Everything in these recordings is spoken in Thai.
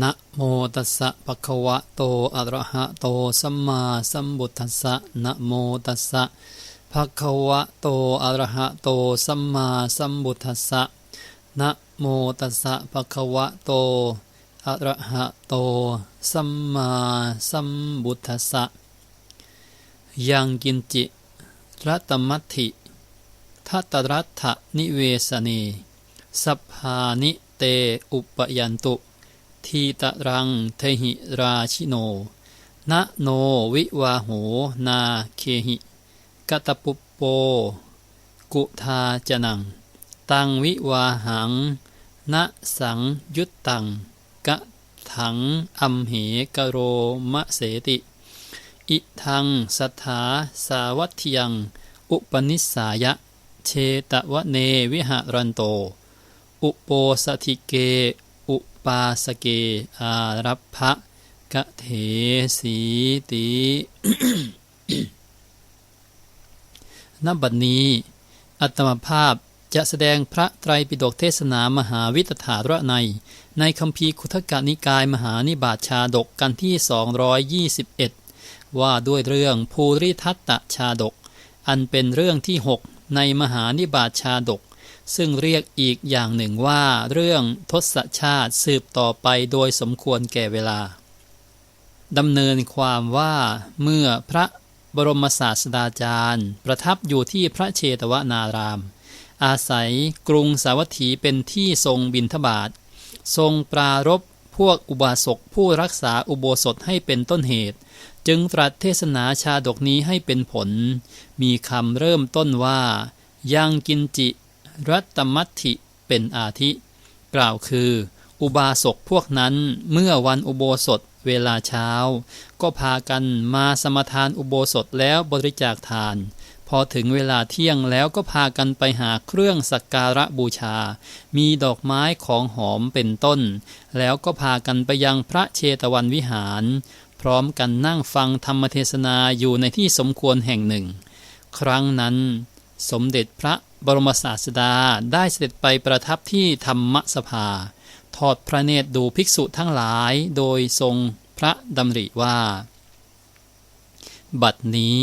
นะโมตัสสะภะคะวะโตอะระหะโตสัมมาสัมพุทัสสะนะโมตัสสะภะคะวะโตอะระหะโตสัมมาสัมพุทัสสะนะโมตัสสะภะคะวะโตอะระหะโตสัมมาสัมพุทัสสะยังกินจิรัตมัตถิทัตตรัตถนิเวสเนสัพพานิเตอุปยันตุ ทีตรังเทหิราชิโนนะโนวิวาโหนาเคหิกตปุปโป กุทาจนัง ตังวิวาหังนะสังยุตตังกะถังอัมเหกโรมะเสติ อิทังสัทธาสาวัตยัง อุปนิสายะ เชตวะเนวิหารันโต อุโปสถิเก ปาสเกอารัพะกะเถสีติณบัดนี้ อัตมภาพจะแสดงพระไตรปิฎกเทศนามหาวิตถาระใน ในคำพีคุทกนิกายมหานิบาตชาดกกันที่ 221 ว่าด้วยเรื่องภูริทัตตชาดก อันเป็นเรื่องที่ 6 ในมหานิบาตชาดก ซึ่งเรียกอีกอย่างหนึ่งว่า เรื่องทศชาติสืบต่อไปโดยสมควรแก่เวลาดำเนินความว่าเมื่อพระบรมศาสดาจารย์ ประทับอยู่ที่พระเชตวนาราม อาศัยกรุงสาวัตถีเป็นที่ทรงบินทบาททรงปรารบพวกอุบาสกผู้รักษาอุโบสถให้เป็นต้นเหตุ จึงตรัสเทศนาชาดกนี้ให้เป็นผล มีคำเริ่มต้นว่า ยังกินจิ รัตมัติเป็นอาทิ กล่าวคือ อุบาสกพวกนั้นเมื่อวันอุโบสถเวลาเช้า ก็พากันมาสมทานอุโบสถแล้วบริจาคทาน พอถึงเวลาเที่ยงแล้วก็พากันไปหาเครื่องสักการะบูชา มีดอกไม้ของหอมเป็นต้น แล้วก็พากันไปยังพระเชตวันวิหาร พร้อมกันนั่งฟังธรรมเทศนาอยู่ในที่สมควรแห่งหนึ่ง ครั้งนั้น สมเด็จพระ บรมศาสดาได้เสด็จไปประทับที่ธรรมสภา ทอดพระเนตรดูภิกษุทั้งหลายโดยทรงพระดำริว่า บัดนี้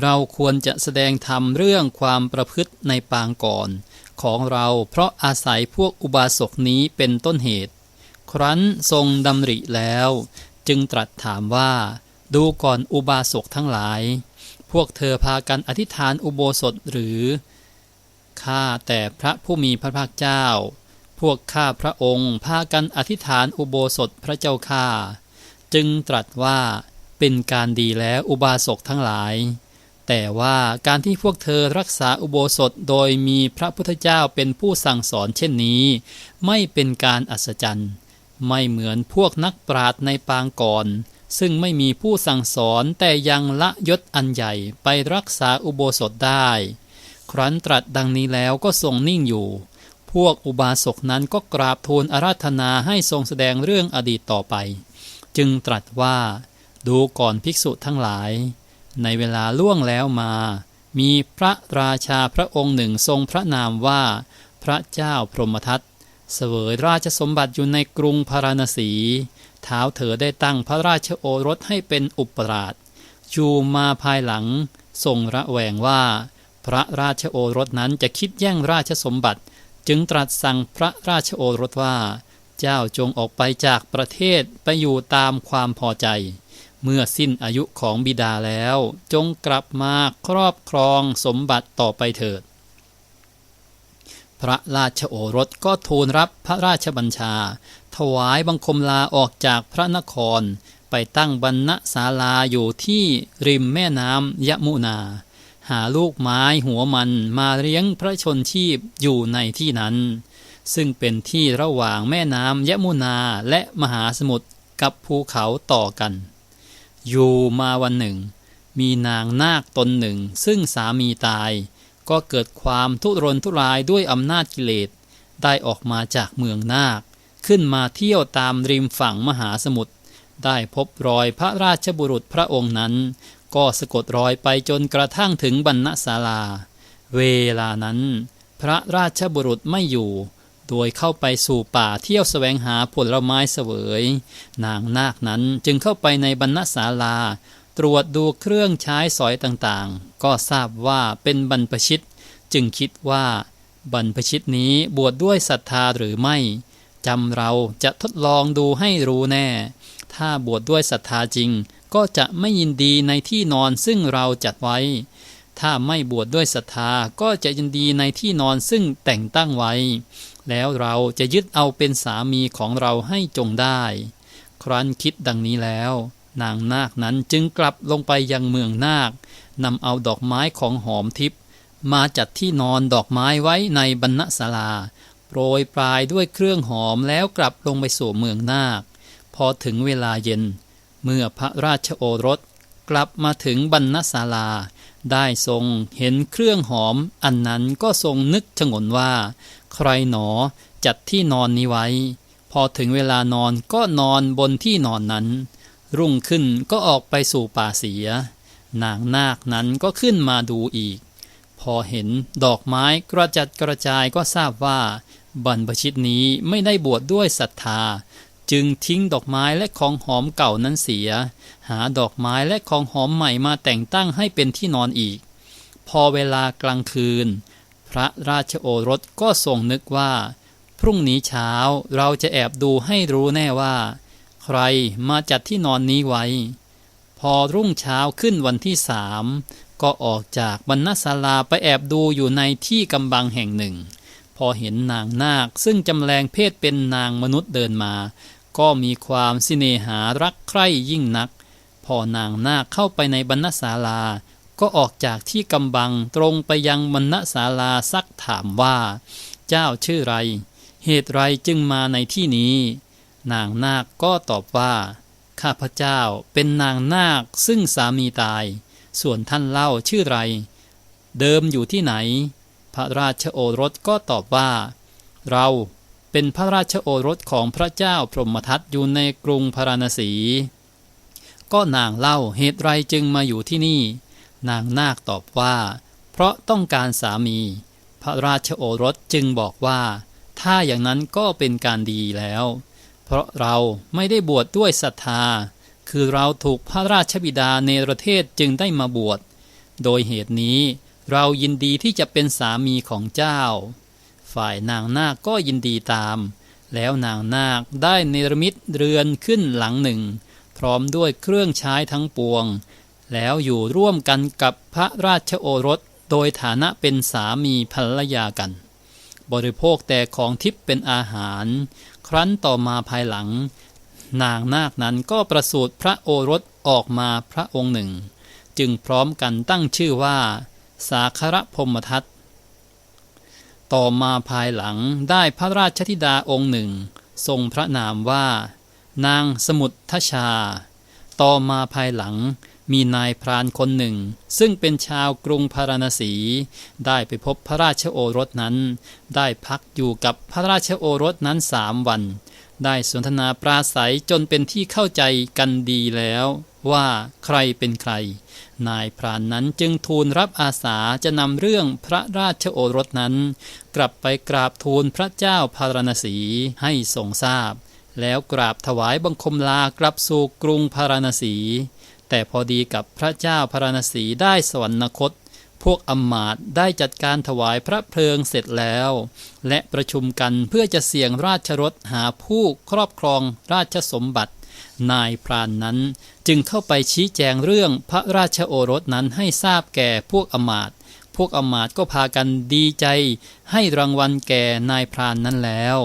เราควรจะแสดงธรรมเรื่องความประพฤติในปางก่อน ของเราเพราะอาศัยพวกอุบาสกนี้เป็นต้นเหตุ ครั้นทรงดำริแล้ว จึงตรัสถามว่า ดูก่อนอุบาสกทั้งหลาย พวกเธอพากันอธิษฐานอุโบสถหรือ ข้าแต่พระผู้มีพระภาคเจ้า พวกข้าพระองค์พากันอธิษฐานอุโบสถพระเจ้าข้าจึงตรัสว่าเป็นการดีแล้วอุบาสกทั้งหลาย แต่ว่าการที่พวกเธอรักษาอุโบสถโดยมีพระพุทธเจ้าเป็นผู้สั่งสอนเช่นนี้ ไม่เป็นการอัศจรรย์ ไม่เหมือนพวกนักปราดในปางก่อน ซึ่งไม่มีผู้สั่งสอนแต่ยังละยศอันใหญ่ไปรักษาอุโบสถได้ ครั้นตรัสดังนี้แล้วก็ทรงนิ่งอยู่ พวกอุบาสกนั้นก็กราบทูลอาราธนาให้ทรงแสดงเรื่องอดีตต่อไป จึงตรัสว่า ดูก่อนภิกษุทั้งหลาย ในเวลาล่วงแล้วมา มีพระราชาพระองค์หนึ่งทรงพระนามว่า พระเจ้าพรหมทัตเสวยราชสมบัติอยู่ในกรุงพาราณสีเท้าเธอได้ตั้งพระราชโอรสให้เป็นอุปราชจูมาภายหลัง ทรงระแวงว่า พระราชโอรสนั้นจะคิดแย่งราชสมบัติ จึงตรัสสั่งพระราชโอรสว่า เจ้าจงออกไปจากประเทศไปอยู่ตามความพอใจ เมื่อสิ้นอายุของบิดาแล้ว จงกลับมาครอบครองสมบัติต่อไปเถิด พระราชโอรสก็ทูลรับพระราชบัญชา ถวายบังคมลาออกจากพระนคร ไปตั้งบรรณศาลาอยู่ที่ริมแม่น้ำยมุนา หาลูกไม้หัวมันมาเลี้ยงพระชนชีพอยู่ในที่นั้น ซึ่งเป็นที่ระหว่างแม่น้ำยะมุนาและมหาสมุทรกับภูเขาต่อกัน อยู่มาวันหนึ่ง มีนางนาคตนหนึ่ง ซึ่งสามีตาย ก็เกิดความทุรนทุรายด้วยอำนาจกิเลสได้ออกมาจากเมืองนาค ขึ้นมาเที่ยวตามริมฝั่งมหาสมุทรได้พบรอยพระราชบุรุษพระองค์นั้น ก็สะกดรอยไปจนกระทั่งถึงบรรณศาลา เวลานั้น พระราชบุรุษไม่อยู่ โดยเข้าไปสู่ป่าเที่ยวแสวงหาผลไม้เสวย นางนาคนั้นจึงเข้าไปในบรรณศาลา ตรวจดูเครื่องใช้สอยต่างๆ ก็ทราบว่าเป็นบรรพชิต จึงคิดว่า บรรพชิตนี้บวชดด้วยศรัทธาหรือไม่จำเราจะทดลองดูให้รู้แน่ ถ้าบวชดด้วยศรัทธาจริง ก็จะไม่ยินดีในที่นอนซึ่งเราจัดไว้ ถ้าไม่บวชดด้วยศรัทธาก็จะยินดีในที่นอนซึ่งแต่งตั้งไว้ แล้วเราจะยึดเอาเป็นสามีของเราให้จงได้ ครั้นคิดดังนี้แล้ว นางนาคนั้นจึงกลับลงไปยังเมืองนาคนำเอาดอกไม้ของหอมทิพย์มาจัดที่นอนดอกไม้ไว้ในบรรณศาลาโปรยปลายด้วยเครื่องหอมแล้วกลับลงไปสู่เมืองนาค พอถึงเวลาเย็น เมื่อพระราชโอรสกลับมาถึงบรรณศาลา ได้ทรงเห็นเครื่องหอม อันนั้นก็ทรงนึกชงนว่า ใครหนอจัดที่นอนนี้ไว้ พอถึงเวลานอนก็นอนบนที่นอนนั้น รุ่งขึ้นก็ออกไปสู่ป่าเสีย นางนาคนั้นก็ขึ้นมาดูอีก พอเห็นดอกไม้กระจัดกระจายก็ทราบว่า บรรพชิตนี้ไม่ได้บวชดด้วยศรัทธา จึงทิ้งดอกไม้และของหอมเก่านั้นเสีย หาดอกไม้และของหอมใหม่มาแต่งตั้งให้เป็นที่นอนอีก พอเวลากลางคืน พระราชโอรสก็ทรงนึกว่า พรุ่งนี้เช้าเราจะแอบดูให้รู้แน่ว่า ใครมาจัดที่นอนนี้ไว้ พอรุ่งเช้าขึ้นวันที่สามก็ออกจากบรรณศาลาไปแอบดูอยู่ในที่กำบังแห่งหนึ่งพอเห็นนางนาคซึ่งจำแรงเพศเป็นนางมนุษย์เดินมา ก็มีความสิเนหารักใคร่ยิ่งนัก พอนางนาคเข้าไปในบรรณศาลา ก็ออกจากที่กำบังตรงไปยังบรรณศาลาซักถามว่า เจ้าชื่อไร เหตุไรจึงมาในที่นี้ นางนาคก็ตอบว่า ข้าพเจ้าเป็นนางนาคซึ่งสามีตาย ส่วนท่านเล่าชื่อไร เดิมอยู่ที่ไหน พระราชโอรสก็ตอบว่า เรา เป็นพระราชโอรสของพระเจ้าพรหมทัตอยู่ในกรุงพาราณสี ก็นางเล่าเหตุไรจึงมาอยู่ที่นี่ นางนาคตอบว่า เพราะต้องการสามี พระราชโอรสจึงบอกว่า ถ้าอย่างนั้นก็เป็นการดีแล้ว เพราะเราไม่ได้บวชดด้วยศรัทธา คือเราถูกพระราชบิดาเนรเทศจึงได้มาบวช โดยเหตุนี้เรายินดีที่จะเป็นสามีของเจ้า ฝ่ายนางนาคก็ยินดีตาม แล้วนางนาคได้เนรมิตเรือนขึ้นหลังหนึ่ง พร้อมด้วยเครื่องใช้ทั้งปวง แล้วอยู่ร่วมกันกับพระราชโอรสโดยฐานะเป็นสามีภรรยากัน บริโภคแต่ของทิพย์เป็นอาหาร ครั้นต่อมาภายหลัง นางนาคนั้นก็ประสูติพระโอรสออกมาพระองค์หนึ่ง จึงพร้อมกันตั้งชื่อว่า สาคระพมทัต ต่อมาภายหลังได้พระราชธิดาองค์หนึ่ง ทรงพระนามว่า นางสมุททชา ต่อมาภายหลังมีนายพรานคนหนึ่ง ซึ่งเป็นชาวกรุงพาราณสี ได้ไปพบพระราชโอรสนั้น ได้พักอยู่กับพระราชโอรสนั้นสามวัน ได้สนทนาปราศัยจนเป็นที่เข้าใจกันดีแล้วว่าใครเป็นใคร นายพรานนั้นจึงทูลรับอาสาจะนำเรื่องพระราชโอรสนั้น กลับไปกราบทูลพระเจ้าพาราณสีให้ทรงทราบ แล้วกราบถวายบังคมลากลับสู่กรุงพาราณสี แต่พอดีกับพระเจ้าพาราณสีได้สวรรคต พวกอำมาตได้จัดการถวายพระเพลิงเสร็จแล้ว และประชุมกันเพื่อจะเสี่ยงราชรถหาผู้ครอบครองราชสมบัติ นายพรานนั้นจึงเข้าไปชี้แจงเรื่องพระราชโอรสนั้นให้ทราบแก่พวกอมาตพวกอมาตก็พากันดีใจ ให้รางวัลแก่นายพรานนั้นแล้ว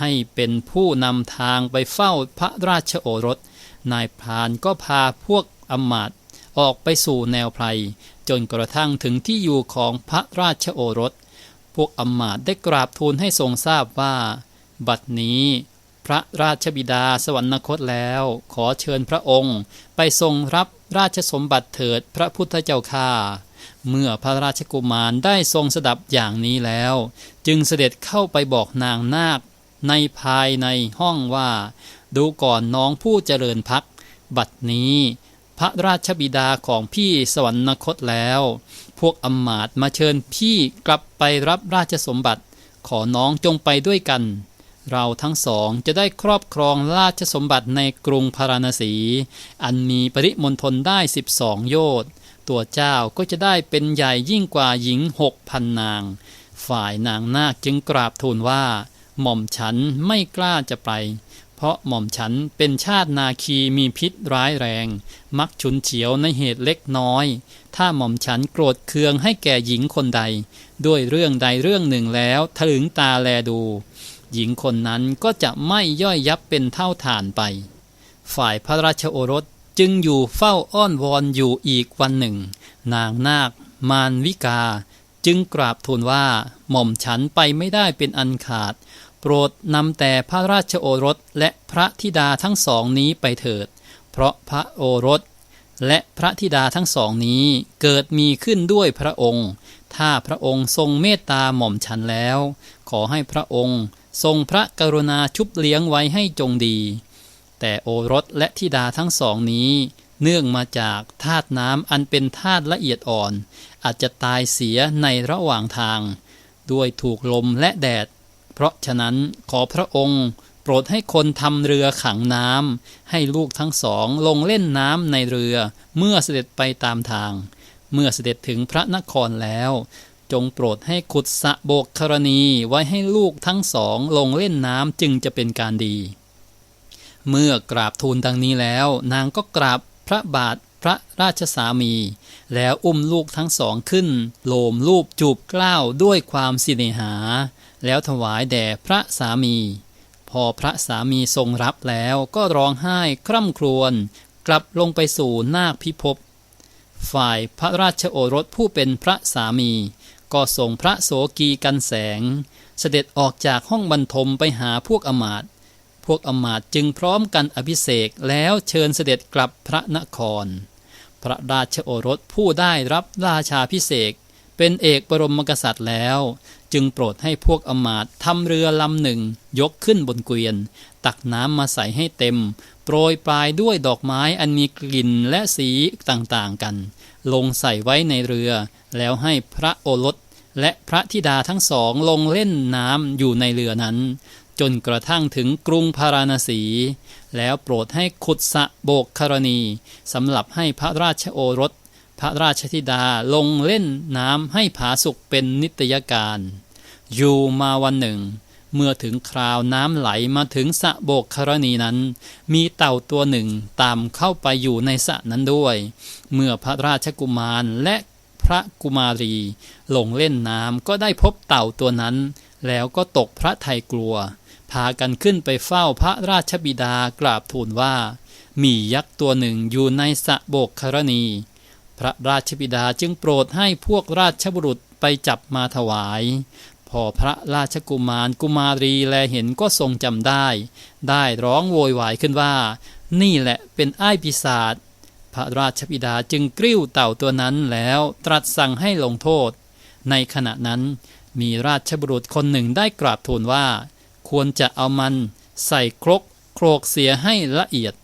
ให้เป็นผู้นำทางไปเฝ้าพระราชโอรส นายพรานก็พาพวกอมาต ออกไปสู่แนวไพรจนกระทั่งถึงที่อยู่ของพระราชโอรส พวกอมาตย์ได้กราบทูลให้ทรงทราบว่า บัดนี้พระราชบิดาสวรรคตแล้ว ขอเชิญพระองค์ไปทรงรับราชสมบัติเถิดพระพุทธเจ้าข้าเมื่อพระราชกุมารได้ทรงสดับอย่างนี้แล้ว จึงเสด็จเข้าไปบอกนางนาค ในภายในห้องว่า ดูก่อนน้องผู้เจริญพัก บัดนี้ พระราชบิดาของพี่สวรรคตแล้ว พวกอมาตมาเชิญพี่กลับไปรับราชสมบัติ ขอน้องจงไปด้วยกัน เราทั้งสองจะได้ครอบครองราชสมบัติในกรุงพาราณสี อันมีปริมณฑลได้สิบสองโยชน์ตัวเจ้าก็จะได้เป็นใหญ่ยิ่งกว่าหญิงหกพันนาง ฝ่ายนางนาคจึงกราบทูลว่า หม่อมฉันไม่กล้าจะไป ราะหม่อมฉันเป็นชาตินาคีมีพิษร้ายแรง มักฉุนเฉียวในเหตุเล็กน้อย ถ้าหม่อมฉันโกรธเคืองให้แก่หญิงคนใด ด้วยเรื่องใดเรื่องหนึ่งแล้วถลึงตาแลดู หญิงคนนั้นก็จะไม่ย่อยยับเป็นเท่าฐานไป ฝ่ายพระราชโอรสจึงอยู่เฝ้าอ้อนวอนอยู่อีกวันหนึ่ง นางนาค มารวิกา จึงกราบทูลว่าหม่อมฉันไปไม่ได้เป็นอันขาด โปรดนำแต่พระราชโอรสและพระธิดาทั้งสองนี้ไปเถิด เพราะพระโอรสและพระธิดาทั้งสองนี้เกิดมีขึ้นด้วยพระองค์ ถ้าพระองค์ทรงเมตตาหม่อมฉันแล้ว ขอให้พระองค์ทรงพระกรุณาชุบเลี้ยงไว้ให้จงดี แต่โอรสและธิดาทั้งสองนี้ เนื่องมาจากธาตุน้ำอันเป็นธาตุละเอียดอ่อน อาจจะตายเสียในระหว่างทาง ด้วยถูกลมและแดด เพราะฉะนั้นขอพระองค์โปรดให้คนทำเรือขังน้ำให้ลูกทั้งสองลงเล่นน้ำในเรือเมื่อเสด็จไปตามทาง เมื่อเสด็จถึงพระนครแล้ว จงโปรดให้ขุดสะโบกธรณีไว้ให้ลูกทั้งสองลงเล่นน้ำจึงจะเป็นการดี เมื่อกราบทูลดังนี้แล้ว นางก็กราบพระบาทพระราชสามี แล้วอุ้มลูกทั้งสองขึ้นโลมรูปจูบกล้าวด้วยความสิเนหา แล้วถวายแด่พระสามี พอพระสามีทรงรับแล้วก็ร้องไห้คร่ำครวญกลับลงไปสู่นาคพิภพฝ่ายพระราชโอรสผู้เป็นพระสามี ก็ส่งพระโสกีกันแสง เสด็จออกจากห้องบรรทมไปหาพวกอมาตพวกอมาตจึงพร้อมกันอภิเษกแล้วเชิญเสด็จกลับพระนคร พระราชโอรสผู้ได้รับราชาพิเศษเป็นเอกบรมกษัตริย์แล้ว จึงโปรดให้พวกอมาตทำเรือลำหนึ่ง ยกขึ้นบนเกวียน ตักน้ำมาใส่ให้เต็ม โปรยปลายด้วยดอกไม้อันมีกลิ่นและสีต่างๆกัน ลงใส่ไว้ในเรือ แล้วให้พระโอรสและพระธิดาทั้งสองลงเล่นน้ำอยู่ในเรือนั้น จนกระทั่งถึงกรุงพาราณสี แล้วโปรดให้ขุดสะโบกคารณีสำหรับให้พระราชโอรสพระราชธิดาลงเล่นน้ำให้ผาสุกเป็นนิตยการ อยู่มาวันหนึ่ง เมื่อถึงคราวน้ำไหลมาถึงสะโบกคารณีนั้น มีเต่าตัวหนึ่งตามเข้าไปอยู่ในสะนั้นด้วย เมื่อพระราชกุมารและพระกุมารีลงเล่นน้ำก็ได้พบเต่าตัวนั้น แล้วก็ตกพระไทยกลัว พากันขึ้นไปเฝ้าพระราชบิดากราบทูลว่า มียักษ์ตัวหนึ่งอยู่ในสะโบกครณี พระราชบิดาจึงโปรดให้พวกราชบุรุษไปจับมาถวาย พอพระราชกุมารกุมารีแลเห็นก็ทรงจำได้ ได้ร้องโวยวายขึ้นว่า นี่แหละเป็นอ้ายปีศาจพระราชบิดาจึงกริ้วเต่าตัวนั้นแล้วตรัสสั่งให้ลงโทษ ในขณะนั้นมีราชบุรุษคนหนึ่งได้กราบทูลว่า ควรจะเอามัน ใส่ครกโครกเสียให้ละเอียด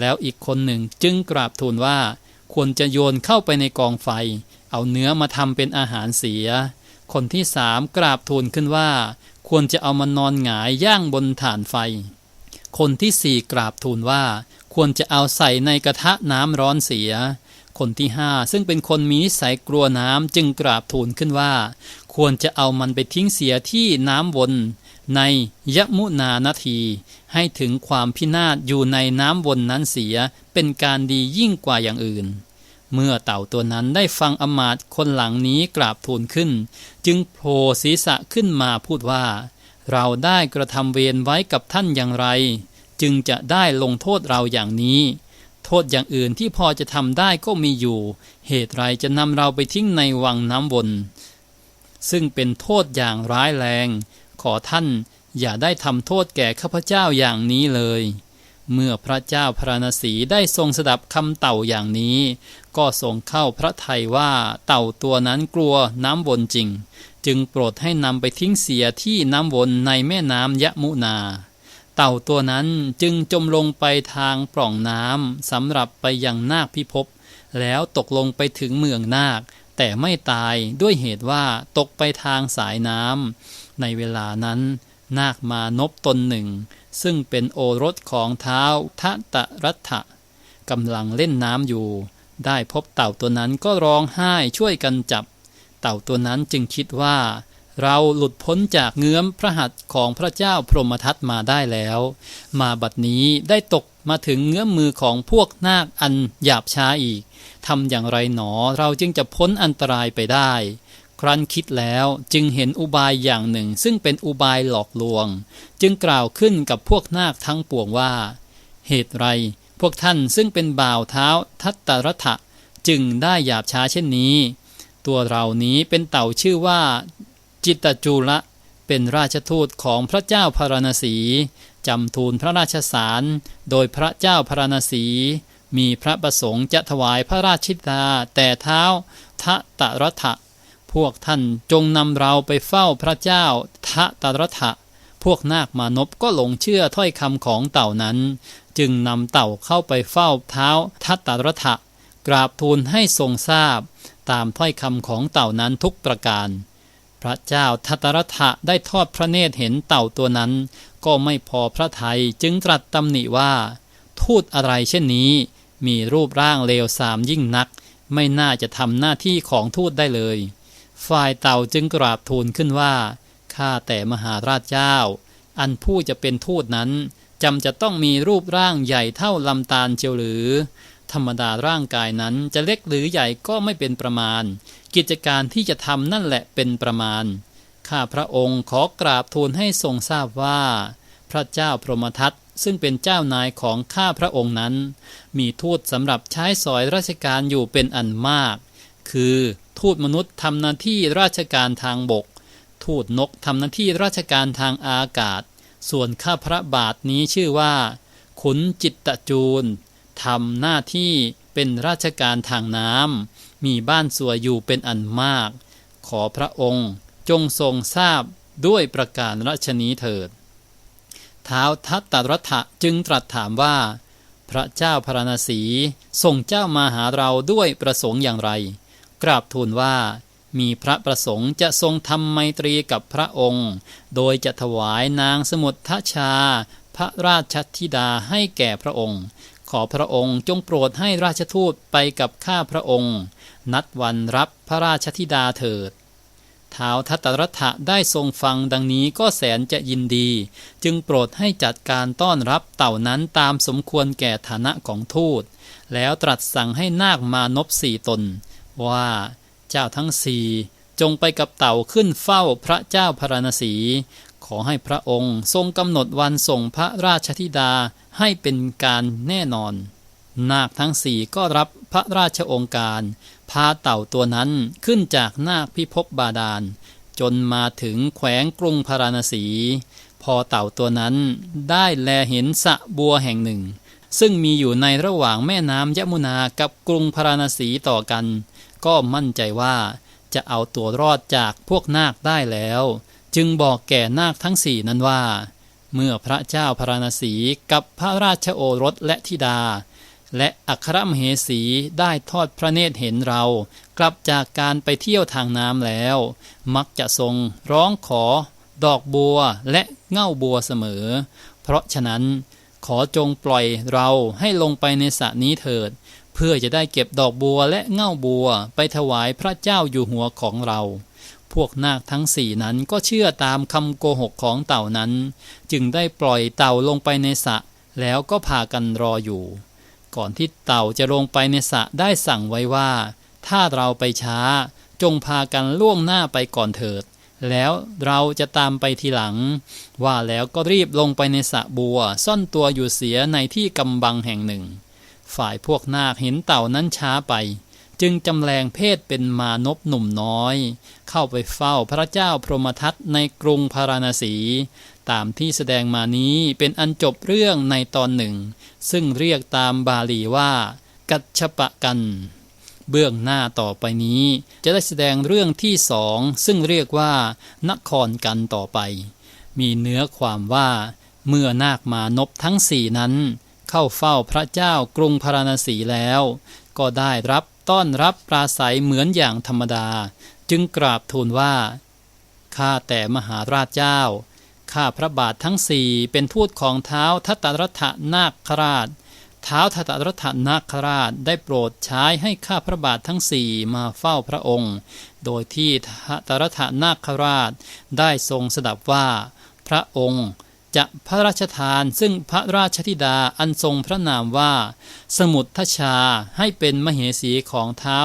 แล้วอีกคนหนึ่งจึงกราบทูลว่า ควรจะโยนเข้าไปในกองไฟ เอาเนื้อมาทำเป็นอาหารเสีย คนที่สามกราบทูลขึ้นว่า ควรจะเอามานอนหงายย่างบนฐานไฟ คนที่สี่กราบทูลว่า ควรจะเอาใส่ในกระทะน้ำร้อนเสีย คนที่ห้าซึ่งเป็นคนมีนิสัยกลัวน้ำจึงกราบทูลขึ้นว่า ควรจะเอามันไปทิ้งเสียที่น้ำวนในยมุนานาที ให้ถึงความพินาศอยู่ในน้ำวนนั้นเสียเป็นการดียิ่งกว่าอย่างอื่น เมื่อเต่าตัวนั้นได้ฟังอมาตคนหลังนี้กราบทูลขึ้น จึงโผล่ศีรษะขึ้นมาพูดว่า เราได้กระทำเวรไว้กับท่านอย่างไร จึงจะได้ลงโทษเราอย่างนี้ โทษอย่างอื่นที่พอจะทำได้ก็มีอยู่ เหตุไรจะนำเราไปทิ้งในวังน้ำวนซึ่งเป็นโทษอย่างร้ายแรง ขอท่านอย่าได้ทำโทษแก่ข้าพเจ้าอย่างนี้เลย เมื่อพระเจ้าพระนศีได้ทรงสดับคำเต่าอย่างนี้ ก็ทรงเข้าพระทัยว่าเต่าตัวนั้นกลัวน้ำวนจริง จึงโปรดให้นำไปทิ้งเสียที่น้ำวนในแม่น้ำยะมุนา เต่าตัวนั้นจึงจมลงไปทางปล่องน้ำสำหรับไปยังนาคพิภพแล้วตกลงไปถึงเมืองนาค แต่ไม่ตายด้วยเหตุว่าตกไปทางสายน้ำในเวลานั้นนาคมานพตนหนึ่ง ซึ่งเป็นโอรสของเท้าทัตรัฐะกำลังเล่นน้ำอยู่ ได้พบเต่าตัวนั้นก็ร้องไห้ช่วยกันจับ เต่าตัวนั้นจึงคิดว่า เราหลุดพ้นจากเงื้อมพระหัตถ์ของพระเจ้าพรหมทัตมาได้แล้ว มาบัดนี้ได้ตกมาถึงเงื้อมมือของพวกนาคอันหยาบช้าอีกทำอย่างไรหนอเราจึงจะพ้นอันตรายไปได้ ครั้นคิดแล้วจึงเห็นอุบายอย่างหนึ่ง ซึ่งเป็นอุบายหลอกลวง จึงกล่าวขึ้นกับพวกนาคทั้งปวงว่า เหตุไร พวกท่านซึ่งเป็นบ่าวเท้าทัตตรัะจึงได้หยาบช้าเช่นนี้ ตัวเรานี้เป็นเต่าชื่อว่า จิตจูละเป็นราชทูตของพระเจ้าพาราณสีจำทูลพระราชสารโดยพระเจ้าพาราณสี มีพระประสงค์จะถวายพระราชิตาแต่เท้าทะตรัฐะ พวกท่านจงนำเราไปเฝ้าพระเจ้าทะตรัฐะพวกนาคมานพก็หลงเชื่อถ้อยคำของเต่านั้น จึงนำเต่าเข้าไปเฝ้าเท้าทัตตรัฐะกราบทูลให้ทรงทราบ ตามถ้อยคำของเต่านั้นทุกประการ พระเจ้าทัตรัฐะได้ทอดพระเนตรเห็นเต่าตัวนั้น ก็ไม่พอพระทัยจึงตรัสตำหนิว่า ทูตอะไรเช่นนี้ มีรูปร่างเลวสามยิ่งนัก ไม่น่าจะทำหน้าที่ของทูตได้เลย ฝ่ายเต่าจึงกราบทูลขึ้นว่าข้าแต่มหาราชเจ้า อันผู้จะเป็นทูตนั้นจำจะต้องมีรูปร่างใหญ่เท่าลำตาลเจียวหรือ ธรรมดาร่างกายนั้นจะเล็กหรือใหญ่ก็ไม่เป็นประมาณ กิจการที่จะทำนั่นแหละเป็นประมาณ ข้าพระองค์ขอกราบทูลให้ทรงทราบว่า พระเจ้าพรหมทัตซึ่งเป็นเจ้านายของข้าพระองค์นั้น มีทูตสำหรับใช้สอยราชการอยู่เป็นอันมาก คือ ทูตมนุษย์ทำหน้าที่ราชการทางบก ทูตนกทำหน้าที่ราชการทางอากาศ ส่วนข้าพระบาทนี้ชื่อว่า ขุนจิตตจูนทำหน้าที่เป็นราชการทางน้ำมีบ้านสวอยู่เป็นอันมาก ขอพระองค์จงทรงทราบด้วยประการราชนี้เถิด ท้าวทัตตรัฐะจึงตรัสถามว่า พระเจ้าพระนศีส่งเจ้ามาหาเราด้วยประสงค์อย่างไร กราบทูลว่ามีพระประสงค์จะทรงทำไมตรีกับพระองค์ โดยจะถวายนางสมุททชา พระราชธิดาให้แก่พระองค์ ขอพระองค์จงโปรดให้ราชทูตไปกับข้าพระองค์ นัดวันรับพระราชธิดาเถิดท้าวทัตตรัฐะได้ทรงฟังดังนี้ก็แสนจะยินดี จึงโปรดให้จัดการต้อนรับเต่านั้นตามสมควรแก่ฐานะของทูต แล้วตรัสสั่งให้นาคมานพสี่ตน ว่าเจ้าทั้งสี่จงไปกับเต่าขึ้นเฝ้าพระเจ้าพระนศีขอให้พระองค์ทรงกำหนดวันส่งพระราชธิดาให้เป็นการแน่นอน นาคทั้งสี่ก็รับพระราชองค์การ พาเต่าตัวนั้นขึ้นจากนาคพิภพบาดาล จนมาถึงแขวงกรุงพาราณสี พอเต่าตัวนั้นได้แลเห็นสะบัวแห่งหนึ่ง ซึ่งมีอยู่ในระหว่างแม่น้ำยมุนากับกรุงพาราณสีต่อกัน ก็มั่นใจว่าจะเอาตัวรอดจากพวกนาคได้แล้ว จึงบอกแก่นาคทั้งสี่นั้นว่า เมื่อพระเจ้าพราณสีกับพระราชโอรสและธิดา และอัครมเหสีได้ทอดพระเนตรเห็นเรา กลับจากการไปเที่ยวทางน้ำแล้ว มักจะทรงร้องขอ ดอกบัวและเง่าบัวเสมอ เพราะฉะนั้นขอจงปล่อยเราให้ลงไปในสระนี้เถิด พื่อจะได้เก็บดอกบัวและเง่าบัวไปถวายพระเจ้าอยู่หัวของเรา พวกนาคทั้งสี่นั้นก็เชื่อตามคำโกหกของเต่านั้น จึงได้ปล่อยเต่าลงไปในสระแล้วก็พากันรออยู่ ก่อนที่เต่าจะลงไปในสระได้สั่งไว้ว่า ถ้าเราไปช้า จงพากันล่วงหน้าไปก่อนเถิด แล้วเราจะตามไปทีหลัง ว่าแล้วก็รีบลงไปในสระบัว ซ่อนตัวอยู่เสียในที่กำบังแห่งหนึ่ง ฝ่ายพวกนาคเห็นเต่านั้นช้าไป จึงจำแรงเพศเป็นมานพหนุ่มน้อย เข้าไปเฝ้าพระเจ้าพรหมทัตในกรุงพาราณสี ตามที่แสดงมานี้เป็นอันจบเรื่องในตอนหนึ่ง ซึ่งเรียกตามบาลีว่า กัจฉปะกัน เบื้องหน้าต่อไปนี้ จะได้แสดงเรื่องที่สองซึ่งเรียกว่า นครกันต่อไป มีเนื้อความว่า เมื่อนาคมานพทั้งสี่นั้น เข้าเฝ้าพระเจ้ากรุงพาราณสีแล้ว ก็ได้รับต้อนรับปราศัยเหมือนอย่างธรรมดา จึงกราบทูลว่า ข้าแต่มหาราชเจ้า ข้าพระบาททั้งสี่เป็นทูตของเท้าทัตรัฐนาคราช เท้าทัตรัฐนาคราชได้โปรดใช้ให้ข้าพระบาททั้งสี่มาเฝ้าพระองค์ โดยที่ทัตรัฐนาคราชได้ทรงสดับว่า พระองค์ จะพระราชทานซึ่งพระราชธิดาอันทรงพระนามว่า สมุททชาให้เป็นมเหสีของเท้า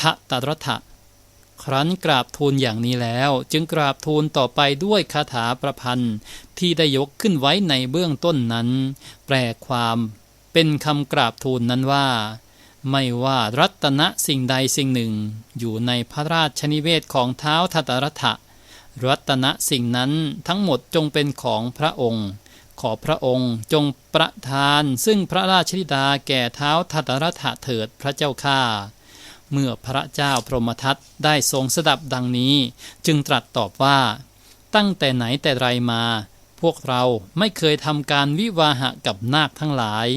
ทัตรัฐะครั้นกราบทูลอย่างนี้แล้ว จึงกราบทูลต่อไปด้วยคาถาประพันธ์ที่ได้ยกขึ้นไว้ในเบื้องต้นนั้น แปลความเป็นคำกราบทูลนั้นว่า ไม่ว่ารัตนะสิ่งใดสิ่งหนึ่ง อยู่ในพระราชนิเวศของเท้าทัตรัฐะ รัตนะสิ่งนั้นทั้งหมดจงเป็นของพระองค์ ขอพระองค์จงประทาน ซึ่งพระราชธิดาแก่เท้าทัตรัฐะเถิดพระเจ้าข้าเมื่อพระเจ้าพรหมทัตได้ทรงสดับดังนี้ จึงตรัสตอบว่า ตั้งแต่ไหนแต่ไรมา พวกเราไม่เคยทำการวิวาหะกับนาคทั้งหลาย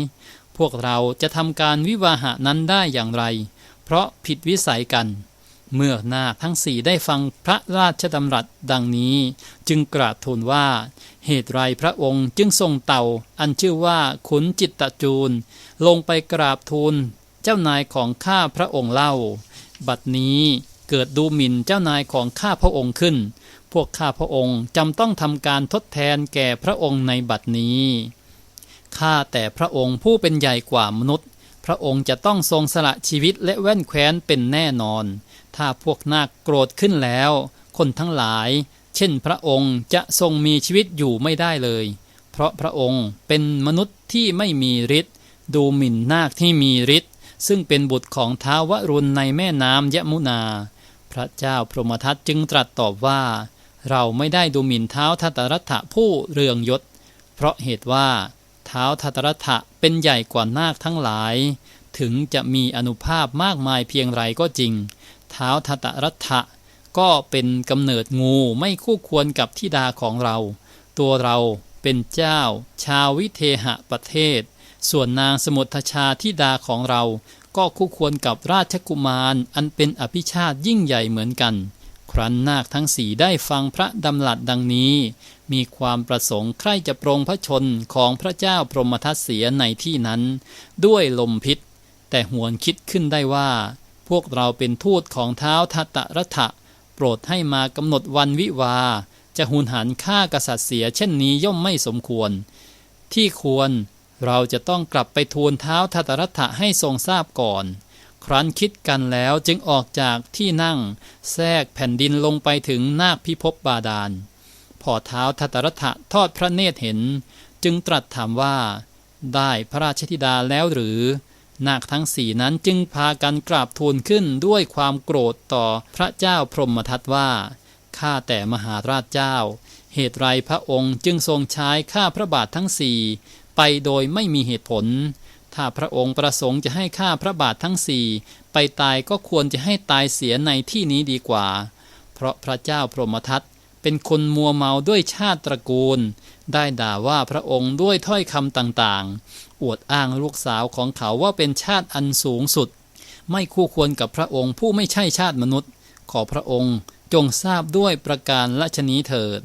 พวกเราจะทำการวิวาหะนั้นได้อย่างไร เพราะผิดวิสัยกัน เมื่อนาคทั้งสี่ได้ฟังพระราชดำรัสดังนี้ จึงกราบทูลว่า เหตุไรพระองค์จึงทรงเต่า อันชื่อว่าขุนจิตตจูน ลงไปกราบทูล เจ้านายของข้าพระองค์เล่า บัดนี้เกิดดูหมิ่นเจ้านายของข้าพระองค์ขึ้น พวกข้าพระองค์จำต้องทำการทดแทนแก่พระองค์ในบัดนี้ข้าแต่พระองค์ผู้เป็นใหญ่กว่ามนุษย์ พระองค์จะต้องทรงสละชีวิตและแว่นแคว้นเป็นแน่นอน ถ้าพวกนาคโกรธขึ้นแล้ว คนทั้งหลาย เช่นพระองค์จะทรงมีชีวิตอยู่ไม่ได้เลย เพราะพระองค์เป็นมนุษย์ที่ไม่มีฤทธิ์ดูหมิ่นนาคที่มีฤทธิ์ซึ่งเป็นบุตรของท้าวรุณในแม่น้ำยมุนา พระเจ้าพรหมทัตจึงตรัสตอบว่า เราไม่ได้ดูหมิ่นเท้าทัตรัฐะผู้เรืองยศ เพราะเหตุว่า เท้าทัตรัฐะเป็นใหญ่กว่านาคทั้งหลาย ถึงจะมีอนุภาพมากมายเพียงไรก็จริง เท้าทัตรัฐะก็เป็นกำเนิดงูไม่คู่ควรกับทิดาของเรา ตัวเราเป็นเจ้า ชาววิเทหะประเทศ ส่วนนางสมุทชาทิดาของเรา ก็คู่ควรกับราชกุมารอันเป็นอภิชาติยิ่งใหญ่เหมือนกัน ครั้นนาคทั้งสี่ได้ฟังพระดำรัสดังนี้ มีความประสงค์ใคร่จะปรงพระชนของพระเจ้าพรหมทัตเสียในที่นั้น ด้วยลมพิษ แต่หวนคิดขึ้นได้ว่า วกเราเป็นทูตของเท้าทัตรัฐะโปรดให้มากำหนดวันวิวา จะหุนหันฆ่ากษัตริย์เสียเช่นนี้ย่อมไม่สมควร ที่ควรเราจะต้องกลับไปทูลเท้าทัตรัฐะให้ทรงทราบก่อน ครั้นคิดกันแล้วจึงออกจากที่นั่ง แทรกแผ่นดินลงไปถึงนาคพิภพบาดาล พอเท้าทัตรัฐะทอดพระเนตรเห็น จึงตรัสถามว่า ได้พระราชธิดาแล้วหรือ นาคทั้งสี่นั้นจึงพากันกราบทูลขึ้นด้วยความโกรธต่อพระเจ้าพรหมทัตว่าข้าแต่มหาราชเจ้า เหตุไรพระองค์จึงทรงใช้ข้าพระบาททั้งสี่ไปโดยไม่มีเหตุผล ถ้าพระองค์ประสงค์จะให้ข้าพระบาททั้งสี่ไปตายก็ควรจะให้ตายเสียในที่นี้ดีกว่า เพราะพระเจ้าพรหมทัตเป็นคนมัวเมาด้วยชาติตระกูล ได้ด่าว่าพระองค์ด้วยถ้อยคำต่างๆ อวดอ้างลูกสาวของเขาว่าเป็นชาติอันสูงสุด ไม่คู่ควรกับพระองค์ผู้ไม่ใช่ชาติมนุษย์ ขอพระองค์จงทราบด้วยประการละชนี้เถิด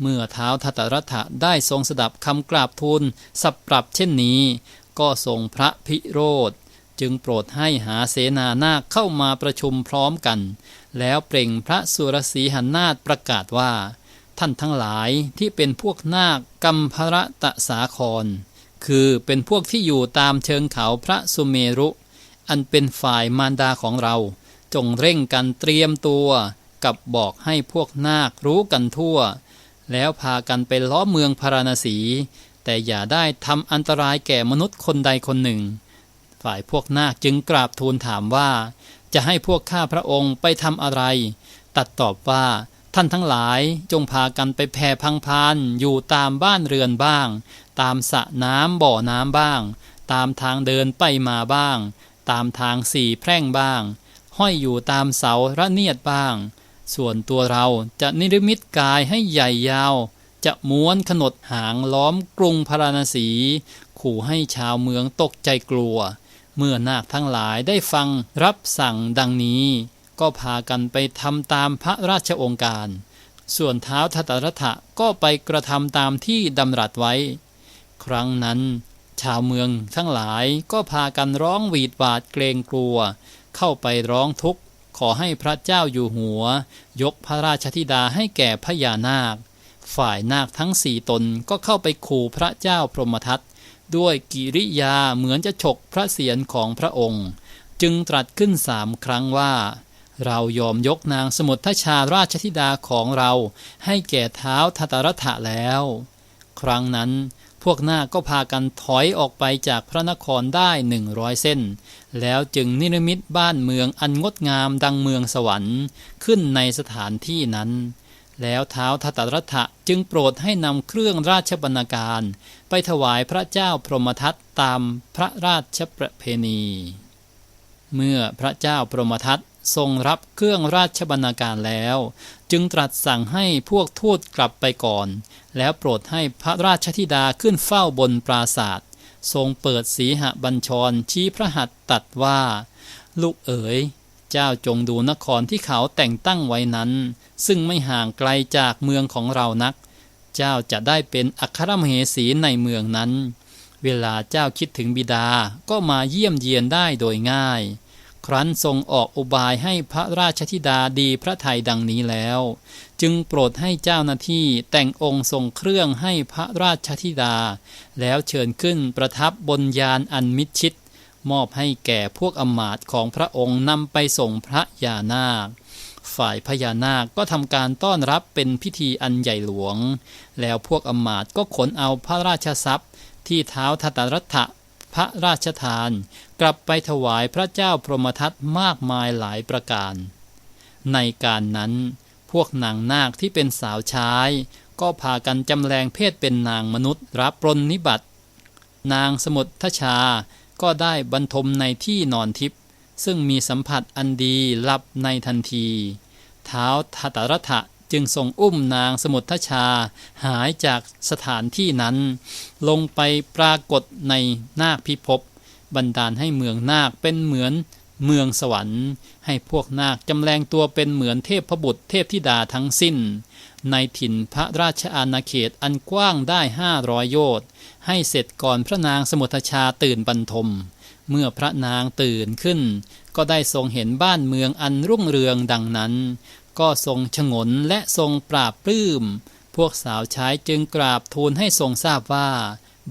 เมื่อเท้าทัตรัฐะได้ทรงสดับคำกราบทูลสับปรับเช่นนี้ ก็ทรงพระพิโรธจึงโปรดให้หาเสนานาคเข้ามาประชุมพร้อมกัน แล้วเปล่งพระสุรสีหันนาฏประกาศว่า ท่านทั้งหลายที่เป็นพวกนาคกัมพระตะสาคร คือเป็นพวกที่อยู่ตามเชิงเขาพระสุเมรุ อันเป็นฝ่ายมารดาของเรา จงเร่งกันเตรียมตัว กับบอกให้พวกนาครู้กันทั่ว แล้วพากันไปล้อมเมืองพาราณสี แต่อย่าได้ทำอันตรายแก่มนุษย์คนใดคนหนึ่ง ฝ่ายพวกนาคจึงกราบทูลถามว่า จะให้พวกข้าพระองค์ไปทำอะไร ตัดตอบว่า ท่านทั้งหลายจงพากันไปแผ่พังพานอยู่ตามบ้านเรือนบ้าง ตามสระน้ำบ่อน้ำบ้าง ตามทางเดินไปมาบ้าง ตามทางสี่แพร่งบ้าง ห้อยอยู่ตามเสาระเนียดบ้าง ส่วนตัวเราจะนิรมิตกายให้ใหญ่ยาว จะม้วนขนดหางล้อมกรุงพาราณสี ขู่ให้ชาวเมืองตกใจกลัว เมื่อนาคทั้งหลายได้ฟังรับสั่งดังนี้ ก็พากันไปทำตามพระราชองค์การ ส่วนเท้าทัตรัฐะก็ไปกระทำตามที่ดำรัสไว้ ครั้งนั้น ชาวเมืองทั้งหลายก็พากันร้องหวีดหวาดเกรงกลัว เข้าไปร้องทุกข์ขอให้พระเจ้าอยู่หัว ยกพระราชธิดาให้แก่พญานาค ฝ่ายนาคทั้งสี่ตนก็เข้าไปขู่พระเจ้าพรหมทัตด้วยกิริยาเหมือนจะฉกพระเศียรของพระองค์ จึงตรัสขึ้นสามครั้งว่า เรายอมยกนางสมุทชาราชธิดาของเราให้แก่เท้าทัตรัฐะแล้ว ครั้งนั้นพวกนาคก็พากันถอยออกไปจากพระนครได้หนึ่งร้อยเส้น แล้วจึงนิรมิตบ้านเมืองอันงดงามดังเมืองสวรรค์ขึ้นในสถานที่นั้น แล้วเท้าทัตรัฐะจึงโปรดให้นำเครื่องราชบรรณาการ ไปถวายพระเจ้าพรหมทัตตามพระราชประเพณี เมื่อพระเจ้าพรหมทัต ทรงรับเครื่องราชบรรณาการแล้ว จึงตรัสสั่งให้พวกทูตกลับไปก่อน แล้วโปรดให้พระราชธิดาขึ้นเฝ้าบนปราศาสตร์ทรงเปิดสีหบัญชรชี้พระหัตถ์ตัดว่า ลูกเอ๋ย เจ้าจงดูนครที่เขาแต่งตั้งไว้นั้น ซึ่งไม่ห่างไกลจากเมืองของเรานัก เจ้าจะได้เป็นอัครมเหสีในเมืองนั้น เวลาเจ้าคิดถึงบิดาก็มาเยี่ยมเยียนได้โดยง่าย ครั้นทรงออกอุบายให้พระราชธิดาดีพระไทยดังนี้แล้ว จึงโปรดให้เจ้าหน้าที่แต่งองค์ทรงเครื่องให้พระราชธิดา แล้วเชิญขึ้นประทับบนยานอันมิดชิด มอบให้แก่พวกอมาตของพระองค์นำไปส่งพระยานาค ฝ่ายพญานาคก็ทำการต้อนรับเป็นพิธีอันใหญ่หลวง แล้วพวกอมาตก็ขนเอาพระราชทรัพย์ที่เท้าทัตรัฐะ พระราชทาน กลับไปถวายพระเจ้าพรหมทัตมากมายหลายประการ ในการนั้น พวกนางนาคที่เป็นสาวใช้ ก็พากันจำแรงเพศเป็นนางมนุษย์รับปรนนิบัติ นางสมุททชา ก็ได้บรรทมในที่นอนทิพย์ซึ่งมีสัมผัสอันดีหลับในทันที เท้าทัตรัฐะ จึงทรงอุ้มนางสมุทชา หายจากสถานที่นั้น ลงไปปรากฏในนาคพิภพบันดาลให้เมืองนาคเป็นเหมือนเมืองสวรรค์ ให้พวกนาคจำแรงตัวเป็นเหมือนเทพพบุตรเทพธิดาทั้งสิ้น ในถิ่นพระราชอาณาเขตอันกว้างได้ห้าร้อยโยชน์ให้เสร็จก่อนพระนางสมุทชาตื่นบรรทม เมื่อพระนางตื่นขึ้น ก็ได้ทรงเห็นบ้านเมืองอันรุ่งเรืองดังนั้น ก็ทรงฉงนและทรงปราบปลื้ม พวกสาวใช้จึงกราบทูลให้ทรงทราบว่า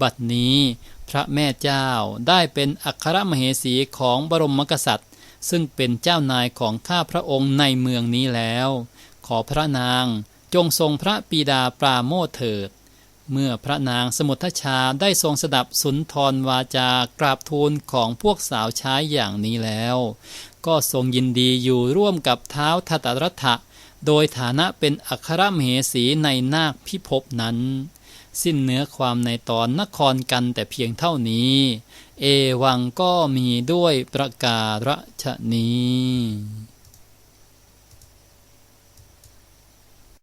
บัดนี้พระแม่เจ้าได้เป็นอัครมเหสีของบรมกษัตริย์ ซึ่งเป็นเจ้านายของข้าพระองค์ในเมืองนี้แล้ว ขอพระนางจงทรงพระปีดาปราโมทเถิด เมื่อพระนางสมุทชาได้ทรงสดับสุนทรวาจากราบทูลของพวกสาวใช้อย่างนี้แล้ว ก็ทรงยินดีอยู่ร่วมกับเท้าทัตรัฐะโดยฐานะเป็นอัครมเหสีในนาคพิภพนั้น สิ้นเนื้อความในตอนนครกันแต่เพียงเท่านี้ เอวังก็มีด้วยประการฉนี้